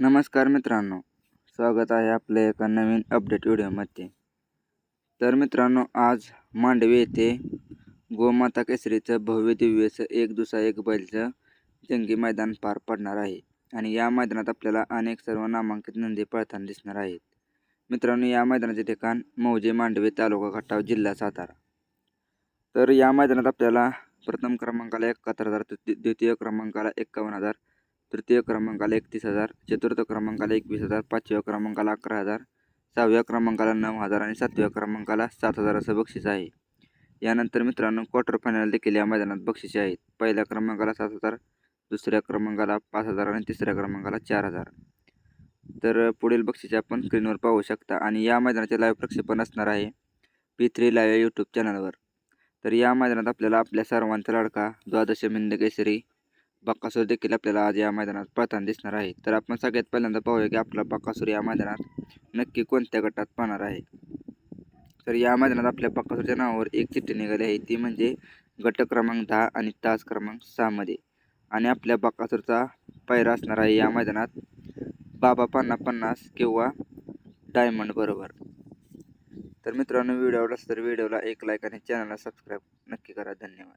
नमस्कार मित्रांनो स्वागत आहे आपल्या एका नवीन अपडेट व्हिडिओमध्ये. तर मित्रांनो आज मांडवी येथे गोमाता केसरीचं भव्य दिव्यचं एक दुसरा एक बैलचं जंगी मैदान पार पडणार आहे. आणि या मैदानात आपल्याला अनेक सर्व नामांकित नंदी पळताना दिसणार आहेत. मित्रांनो या मैदानाचे ठिकाण मौजे मांडवे तालुका खटाव जिल्हा सातारा. तर या मैदानात आपल्याला प्रथम क्रमांकाला एकाहत्तर हजार द्वितीय क्रमांकाला एकावन्न हजार तृतीय क्रमांकाला एकतीस हजार चतुर्थ क्रमांकाला एकवीस हजार पाचव्या क्रमांकाला अकरा हजार सहाव्या क्रमांकाला नऊ हजार आणि सातव्या क्रमांकाला सात हजार असं बक्षीस आहे. यानंतर मित्रांनो क्वार्टर फायनल देखील या मैदानात बक्षिसे आहेत पहिल्या क्रमांकाला सात हजार दुसऱ्या क्रमांकाला पाच हजार आणि तिसऱ्या क्रमांकाला चार हजार. तर पुढील बक्षिसे आपण स्क्रीनवर पाहू शकता आणि या मैदानाचे लाईव्ह प्रक्षेपण असणार आहे पी थ्री लाईव्ह यूट्यूब चॅनलवर तर या मैदानात आपल्याला आपल्या सर्वांचा लाडका द्वादश मिंद केसरी बक्कासूर देखील आपल्याला आज या मैदानात पळताना दिसणार आहे. तर आपण सगळ्यात पहिल्यांदा पाहूया की आपला बक्कासूर या मैदानात नक्की कोणत्या गटात पाहणार आहे? तर या मैदानात आपल्या बक्कासूरच्या नावावर एक चिठ्ठी निघाली आहे. ती म्हणजे गट क्रमांक दहा आणि तास क्रमांक सहामध्ये आणि आपल्या बक्कासूरचा पायरा असणार आहे या मैदानात बाबा पन्ना पन्नास किंवा डायमंड बरोबर. तर मित्रांनो व्हिडिओ आवडला तर व्हिडिओला एक लाईक आणि चॅनलला सबस्क्राईब नक्की करा. धन्यवाद.